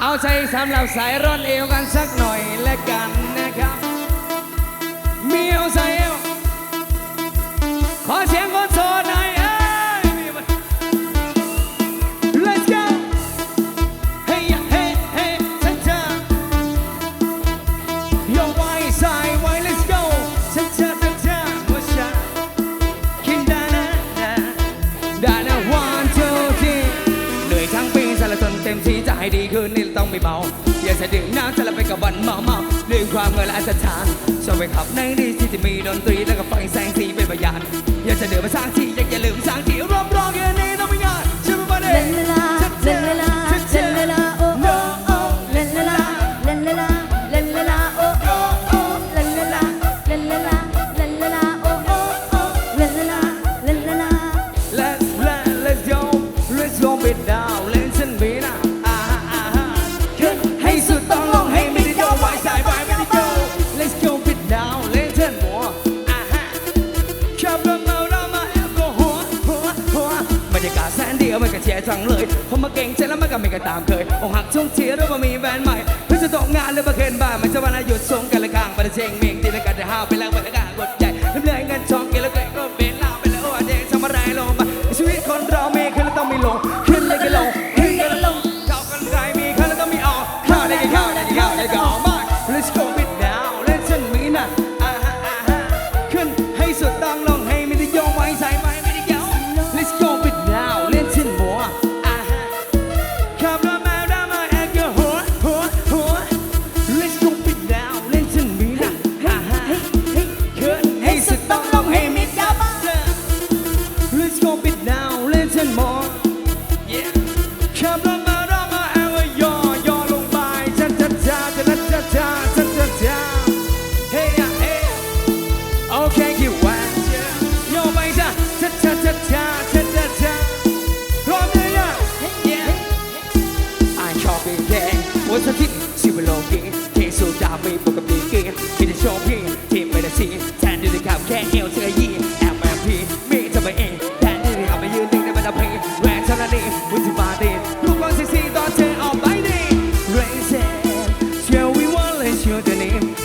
เอาใจสำหรับสายร้อนเอวกันสักหน่อยและกันนะครับ มีเอาใจเอวขอเสียง ให้ดีขึ้นนี่ต้องไม่เมาอยากจะดื่มน้ำจะละไปกับวันเมาเมารื่องความเงินและอัศจรรย์ชอบไปขับในนี่ที่มีดนตรีแล้วก็ฟังแสงสีเป็นพยานอยากจะเดินมาสร้างที่ คมาเก่งใจแล้วมันก็ไม่ก็ตามเคยอกหักช่วงเชียร์หรือว่ามีแฟนใหม่เพื่อจะตกงานหรือว่าเกินบ้านม่นจะวันหยุดสงกันละกลางประเชงเมงตีละกันจะห้าวไปแล้วไปละกาน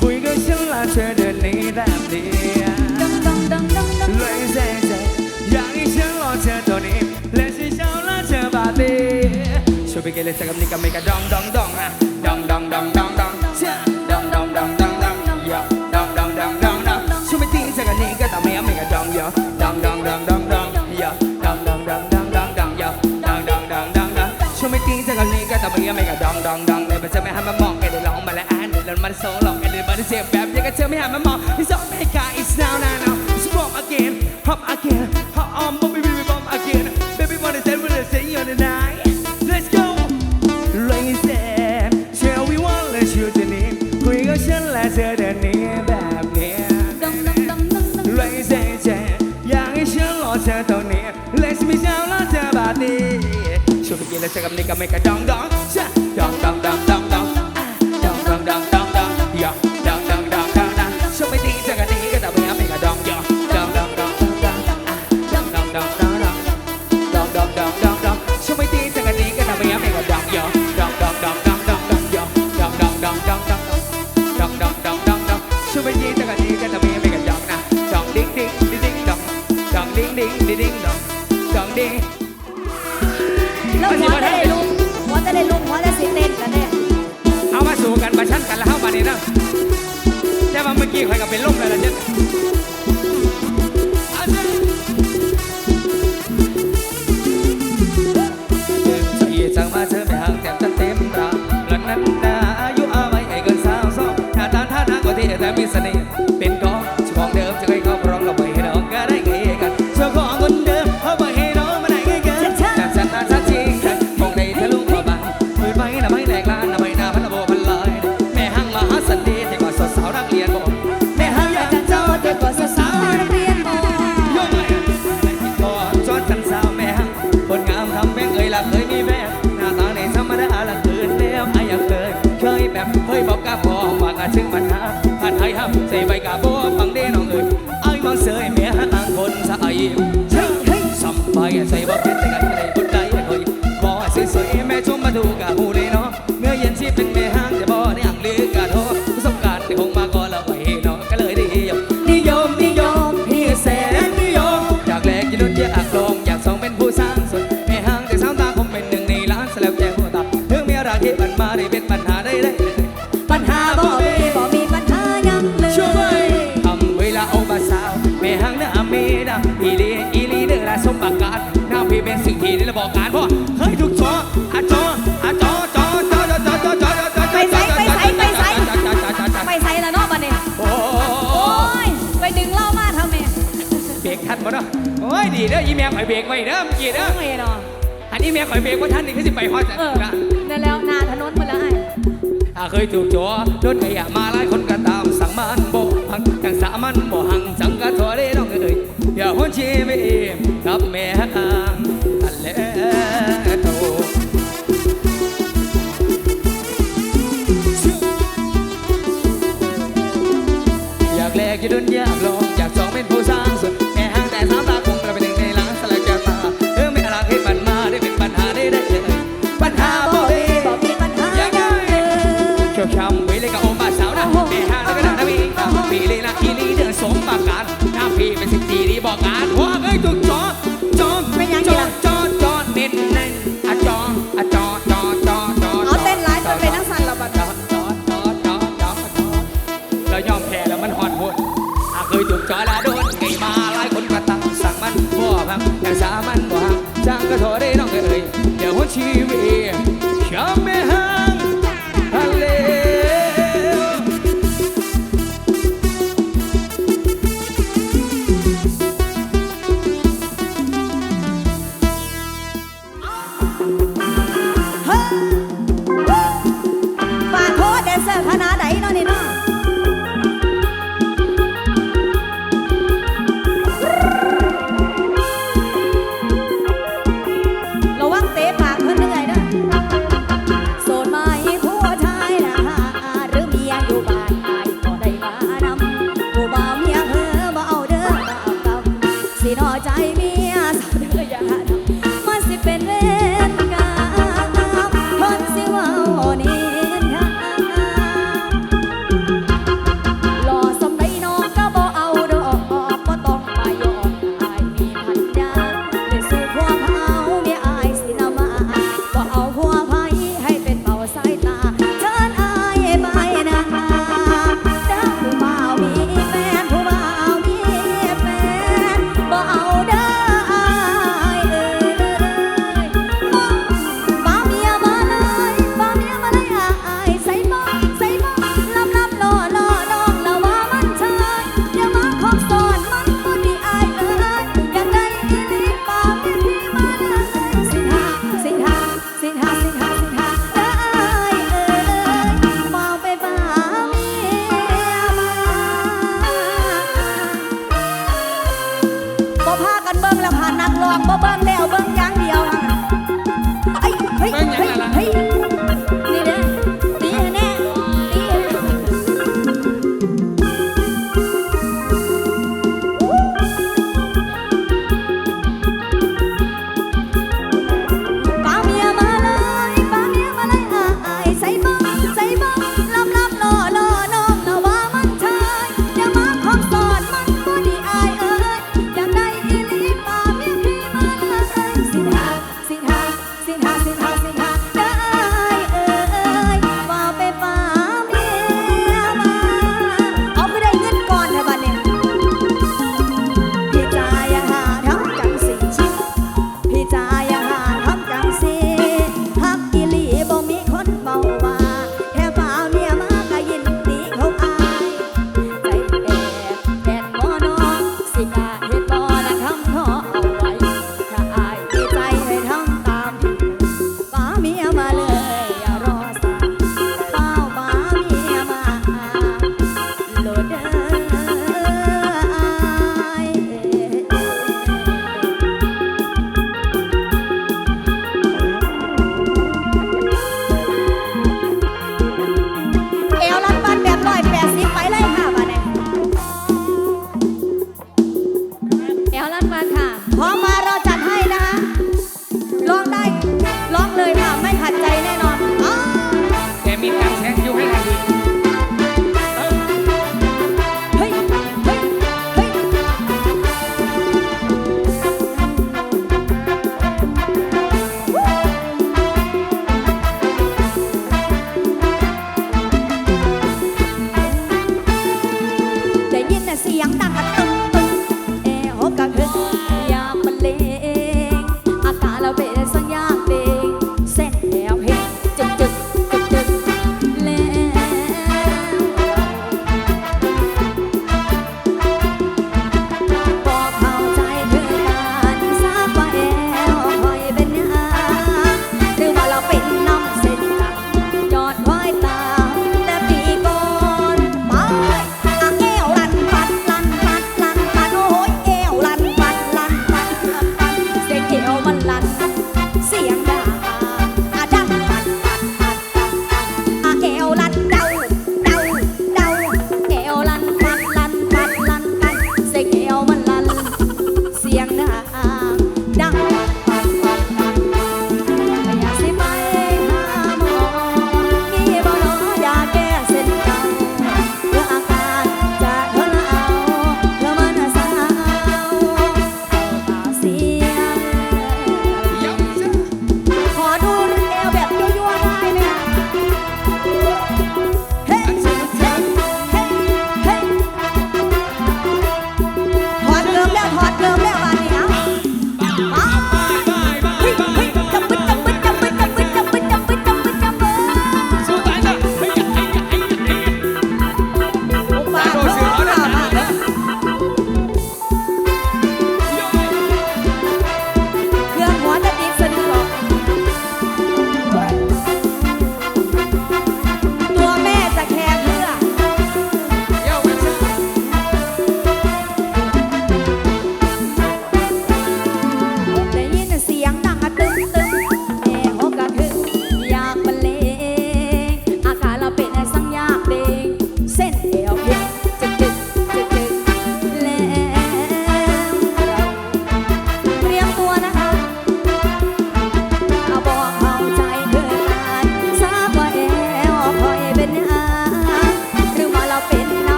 คุยกับฉันแล้วเธอเดินหนีแบบนี้รวยแสนใจอยากให้ฉันรอเธอตัวนี้และฉันเช้าแล้วเธอบาร์บี้ช่วยไปเกลี่ยสักกับนี่ก็ไม่กระดองดองดองอ่ะ step back You can tell me how my mom It's all me got It's now now now It's bomb again Hop again Hop on Bobby baby bomb again Baby wanna dance with us Stay on the night Let's go Raise them Shall we want Let's shoot the name คุยกับฉันและเธอเดินหนี้แบบเนี้ย Raise them อยากให้ฉันรอเธอตรงนี้ Let's meet now แล้วเธอแบบนี้ชวนไปกินแล้วเจอกับนี่ก็ไม่กระดองดอง ซึ่งมันหัก อยเบรกไว้เด้อเมื่อกี้เด้อไม่เนาะอันนี้เมียคอยเบรกว่าท่านนี่ก็สิไปฮอดแต่เออนั่นแล้วนาถนนหมดแล้วไอ้เคยถูกจ่อโดนขยะมาหลายคนก็ตามสั่งมันบ่หังจังสามันบ่หังจังก็ถอเลยน้องเอ้ยอย่าหัวชีไม่เอมกับแม่อันแล้วโตอยากแลกจะโดนยากหรอ Dia nasi.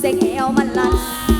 sing it my love.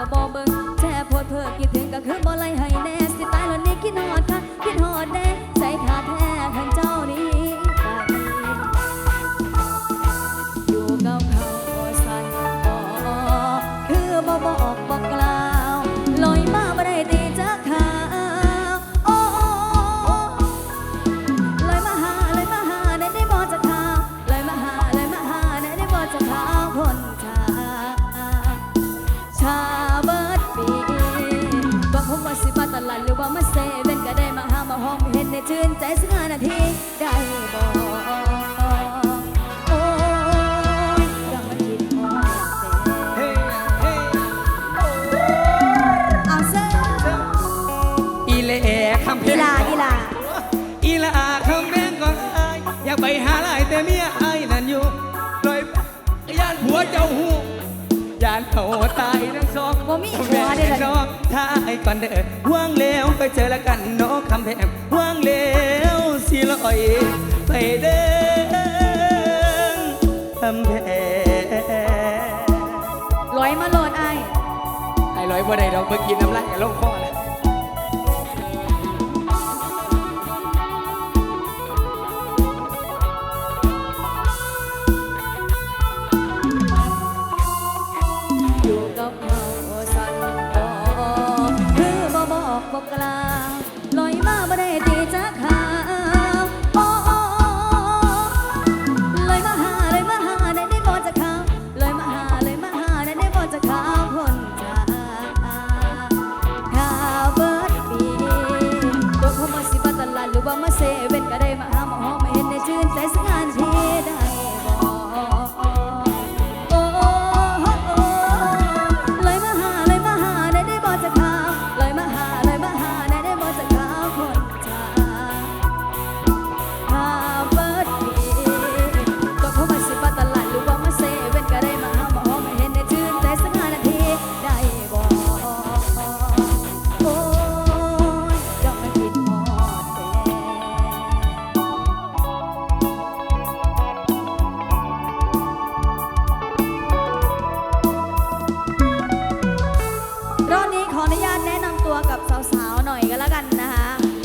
ก็บ่เบิ่งแจ้ปวดเพื่อคิดถึงก็คือบ่ไล่ให้ ชื่นใจสักห้านาทีได้บอกโอ้ยกำลังคิดมองเฮ้เอาเสื้ออีเล่คำเพลอีลาอีลาอีละอาคำแรงก่อนอาอยากไปหาหลายแต่เมียไอ้นั่นอยู่ลอยย่านหัวเจ้าหูย่านเขาตายทั้งสอง บ่มีหัวเด้เลยน้องถ้าไอ้ก่อนเด้อว่างแล้วไปเจอแล้วกันน้องคำแพงว่างแล้วสิลอยไปเด้อคำแพงลอยมาโหลดไอ้ไอ้ลอยบ่ได้ดอกเมื่อกี้น้ำลายกับลงคอแล้ บอกบอกกล่าว